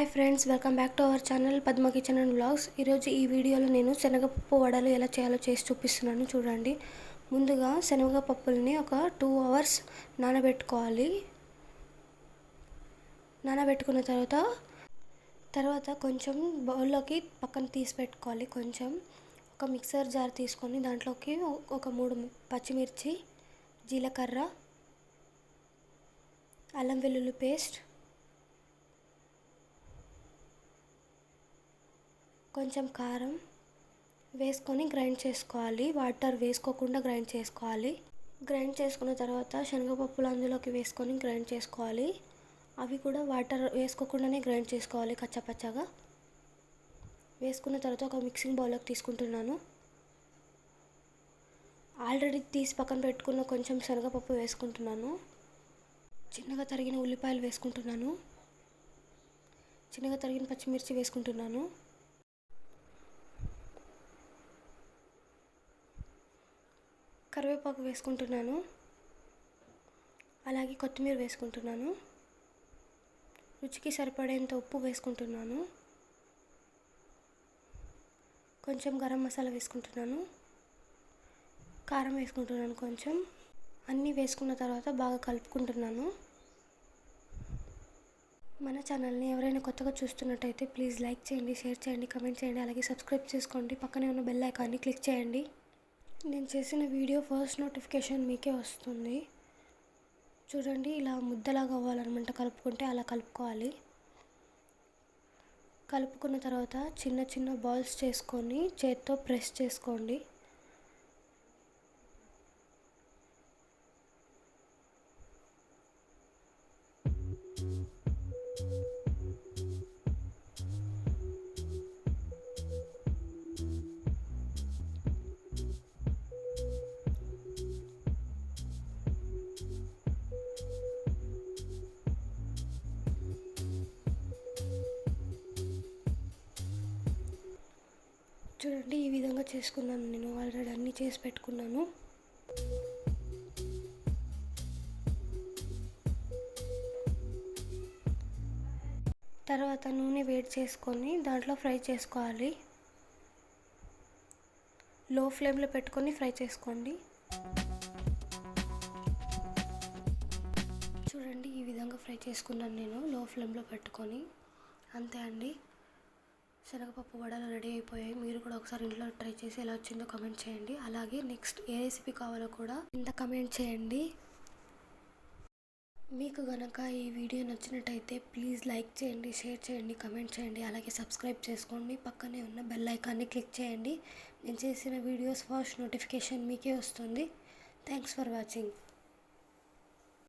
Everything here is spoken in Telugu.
Hi friends welcome back to our channel Padma kitchen and blogs ఈరోజు ఈ వీడియోలో నేను శనగపప్పు వడలు ఎలా చేయాలో చేసి చూపిస్తున్నాను చూడండి. ముందుగా శనగపప్పుల్ని ఒక టూ అవర్స్ నానబెట్టుకోవాలి. నానబెట్టుకున్న తర్వాత తర్వాత కొంచెం బౌల్లోకి పక్కన తీసి పెట్టుకోవాలి కొంచెం. ఒక మిక్సర్ జార్ తీసుకొని దాంట్లోకి ఒక మూడు పచ్చిమిర్చి జీలకర్ర అల్లం వెల్లుల్లి పేస్ట్ కొంచెం కారం వేసుకొని గ్రైండ్ చేసుకోవాలి. వాటర్ వేసుకోకుండా గ్రైండ్ చేసుకోవాలి. గ్రైండ్ చేసుకున్న తర్వాత శనగపప్పులు అందులోకి వేసుకొని గ్రైండ్ చేసుకోవాలి. అవి కూడా వాటర్ వేసుకోకుండానే గ్రైండ్ చేసుకోవాలి కచ్చపచ్చగా. వేసుకున్న తర్వాత ఒక మిక్సింగ్ బౌల్లోకి తీసుకుంటున్నాను. ఆల్రెడీ తీసి పక్కన పెట్టుకున్న కొంచెం శనగపప్పు వేసుకుంటున్నాను. చిన్నగా తరిగిన ఉల్లిపాయలు వేసుకుంటున్నాను. చిన్నగా తరిగిన పచ్చిమిర్చి వేసుకుంటున్నాను. కరివేపాకు వేసుకుంటున్నాను. అలాగే కొత్తిమీర వేసుకుంటున్నాను. రుచికి సరిపడేంత ఉప్పు వేసుకుంటున్నాను. కొంచెం గరం మసాలా వేసుకుంటున్నాను. కారం వేసుకుంటున్నాను కొంచెం. అన్నీ వేసుకున్న తర్వాత బాగా కలుపుకుంటున్నాను. మన ఛానల్ని ఎవరైనా కొత్తగా చూస్తున్నట్టయితే ప్లీజ్ లైక్ చేయండి షేర్ చేయండి కమెంట్ చేయండి అలాగే సబ్స్క్రైబ్ చేసుకోండి. పక్కనే ఉన్న బెల్ ఐకాన్ని క్లిక్ చేయండి. నేను చేసిన వీడియో ఫస్ట్ నోటిఫికేషన్ మీకే వస్తుంది. చూడండి ఇలా ముద్దలాగా అవ్వాలన్నమాట కలుపుకుంటే అలా కలుపుకోవాలి. కలుపుకున్న తర్వాత చిన్న చిన్న బాల్స్ చేసుకొని చేత్తో ప్రెస్ చేసుకోండి. చూడండి ఈ విధంగా చేసుకున్నాను నేను. ఆల్రెడీ అన్నీ చేసి పెట్టుకున్నాను. తర్వాత నూనె వేడి చేసుకొని దాంట్లో ఫ్రై చేసుకోవాలి. లో ఫ్లేమ్లో పెట్టుకొని ఫ్రై చేసుకోండి. చూడండి ఈ విధంగా ఫ్రై చేసుకున్నాను నేను. లో ఫ్లేమ్లో పెట్టుకొని. అంతే అండి. శనగపప్పు వడలు రెడీ అయిపోయాయి. మీరు కూడా ఒకసారి ఇంట్లో ట్రై చేసి ఎలా వచ్చిందో కమెంట్ చేయండి. అలాగే నెక్స్ట్ ఏ రెసిపీ కావాలో కూడా ఇంత కమెంట్ చేయండి. మీకు గనక ఈ వీడియో నచ్చినట్టయితే ప్లీజ్ లైక్ చేయండి షేర్ చేయండి కమెంట్ చేయండి. అలాగే సబ్స్క్రైబ్ చేసుకోండి. పక్కనే ఉన్న బెల్ ఐకాన్ని క్లిక్ చేయండి. నేను చేసిన వీడియోస్ ఫస్ట్ నోటిఫికేషన్ మీకే వస్తుంది. Thanks for watching